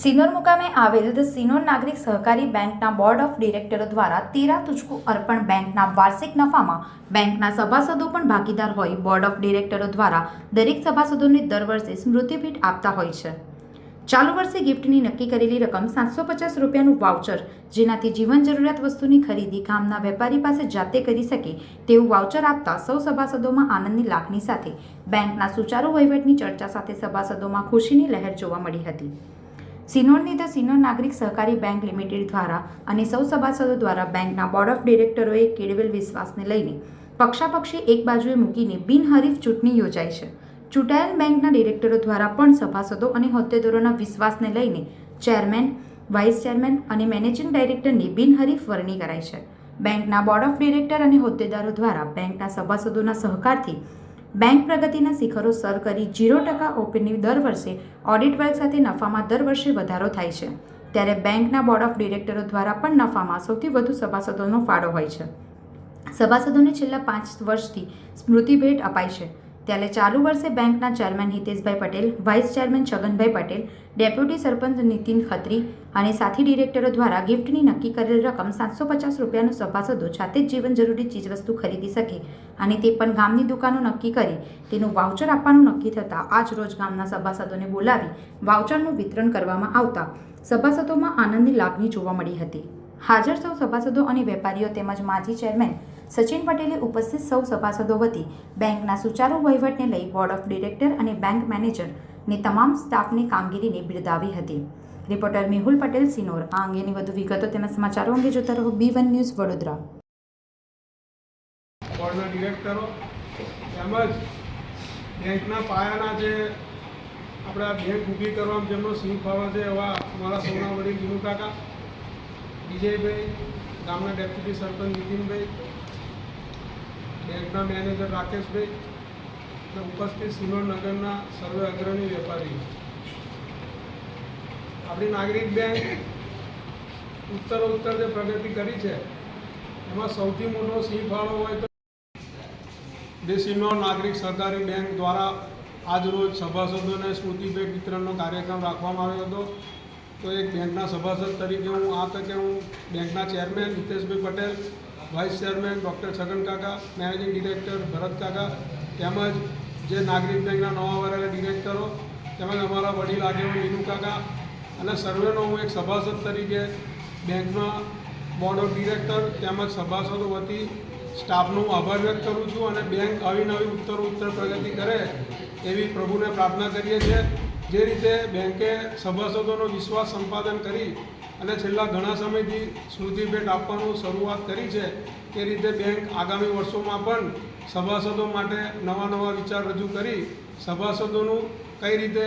સિનોર મુકામે આવેલ ધ સિનોર નાગરિક સહકારી બેંકના બોર્ડ ઓફ ડિરેક્ટરો દ્વારા તેરા તુચકુ અર્પણ બેંકના વાર્ષિક નફામાં બેંકના સભાસદો પણ ભાગીદાર હોય. બોર્ડ ઓફ ડિરેક્ટરો દ્વારા દરેક સભાસદોને દર વર્ષે સ્મૃતિ આપતા હોય છે. ચાલુ વર્ષે ગિફ્ટની નક્કી કરેલી રકમ સાતસો પચાસ રૂપિયાનું વાઉચર, જેનાથી જીવન જરૂરિયાત વસ્તુની ખરીદી ગામના વેપારી પાસે જાતે કરી શકે તેવું વાઉચર આપતા સૌ સભાસદોમાં આનંદની લાગણી સાથે બેંકના સુચારુ વહીવટની ચર્ચા સાથે સભાસદોમાં ખુશીની લહેર જોવા મળી હતી. સિનોરની ધ સિનોર નાગરિક સહકારી બેંક લિમિટેડ દ્વારા અને સૌ સભાસદો દ્વારા બેંકના બોર્ડ ઓફ ડિરેક્ટરોએ કેળવેલ વિશ્વાસને લઈને પક્ષાપક્ષી એક બાજુએ મૂકીને બિનહરીફ ચૂંટણી યોજાઈ છે. ચૂંટાયેલ બેંકના ડિરેક્ટરો દ્વારા પણ સભાસદો અને હોદ્દેદારોના વિશ્વાસને લઈને ચેરમેન, વાઇસ ચેરમેન અને મેનેજિંગ ડાયરેક્ટરની બિનહરીફ વરણી કરાઈ છે. બેંકના બોર્ડ ઓફ ડિરેક્ટર અને હોદ્દેદારો દ્વારા બેંકના સભાસદોના સહકારથી બેંક પ્રગતિના શિખરો સર કરી જીરો ટકા ઓપનની દર વર્ષે ઓડિટ વર્ગ સાથે નફામાં દર વર્ષે વધારો થાય છે. ત્યારે બેંકના બોર્ડ ઓફ ડિરેક્ટરો દ્વારા પણ નફામાં સૌથી વધુ સભાસદોનો ફાળો હોય છે. સભાસદોને છેલ્લા પાંચ વર્ષથી સ્મૃતિ ભેટ અપાય છે. ત્યારે ચાલુ વર્ષે બેંકના chairman Hiteshbhai Patel, vice chairman Chhaganbhai Patel, deputy sarpanch Nitin Khatri અને સાથી ડિરેક્ટરો દ્વારા ગિફ્ટની નક્કી કરેલ રકમ સાતસો પચાસ રૂપિયાનું સભાસદો જાતે જ જીવન જરૂરી ચીજવસ્તુ ખરીદી શકે અને તે પણ ગામની દુકાનો નક્કી કરી. તેનું વાઉચર આપવાનું નક્કી થતાં આજ રોજ ગામના સભાસદોને બોલાવી વાઉચરનું વિતરણ કરવામાં આવતા સભાસદોમાં આનંદની લાગણી જોવા મળી હતી. હાજર સૌ સભાસદો અને વેપારીઓ તેમજ માજી ચેરમેન સચિન પટેલે ઉપસ્થિત સૌ સભાસદો વતી બેંકના સુચારુ વહીવટને લઈ બોર્ડ ઓફ ડિરેક્ટર અને બેંક મેનેજરની તમામ સ્ટાફની કામગીરીને બિરદાવી હતી. રિપોર્ટર મેહુલ પટેલ, સિનોર આ અંગેની વધુ વિગતો તેમજ સમાચારો અંગે જોતા રહો બી વન ન્યૂઝ વડોદરા. બોર્ડના ડિરેક્ટરો તેમજ બેંકના પાયાના જે આપણા બેંક ઊભી કરવામાં જેમનો સિંહ ફાળો છે એવા અમારા સોના વડીલ વિનુ કાકા વિજયભાઈ, ગામના ડેપ્યુટી સરપંચ નીતિનભાઈ બેંકના મેનેજર રાકેશભાઈ અને ઉપસ્થિત સિનોર નગરના સર્વે અગ્રણી વેપારી. આપણી નાગરિક બેંક ઉત્તરોત્તર જે પ્રગતિ કરી છે, એમાં સૌથી મોટો સિંહ ફાળો હોય તો દેશીનો નાગરિક સહકારી બેંક દ્વારા આજરોજ સભાસદોને સ્મૃતિ ભેટ વિતરણનો કાર્યક્રમ રાખવામાં આવ્યો હતો. તો એક બેંકના સભાસદ તરીકે હું આ તકે હું બેંકના chairman Hiteshbhai Patel vice chairman doctor Chhagan કાકા મેનેજિંગ ડિરેક્ટર ભરત કાકા તેમજ જે નાગરિક બેંકના નવા વરેલા ડિરેક્ટરો તેમજ અમારા વડીલ આગેવાન વિનુ કાકા અને સર્વેનો હું એક સભાસદ તરીકે બેંકના બોર્ડ ઓફ ડિરેક્ટર તેમજ સભાસદો વતી સ્ટાફનો હું આભાર વ્યક્ત કરું છું અને બેંક આવી નવી ઉત્તર ઉત્તર પ્રગતિ કરે એવી પ્રભુને પ્રાર્થના કરીએ છીએ. જે રીતે બેંકે સભાસદોનો વિશ્વાસ સંપાદન કરી અને છેલ્લા ઘણા સમયથી સ્મૃતિ ભેટ આપવાનું શરૂઆત કરી છે તે રીતે બેંક આગામી વર્ષોમાં પણ સભાસદો માટે નવા નવા વિચાર રજૂ કરી સભાસદોનું કઈ રીતે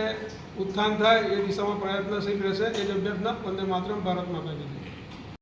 ઉત્થાન થાય એ દિશામાં પ્રયત્નશીલ રહેશે એ જ અભ્યર્થના વંદે માતરમ, ભારત માતા.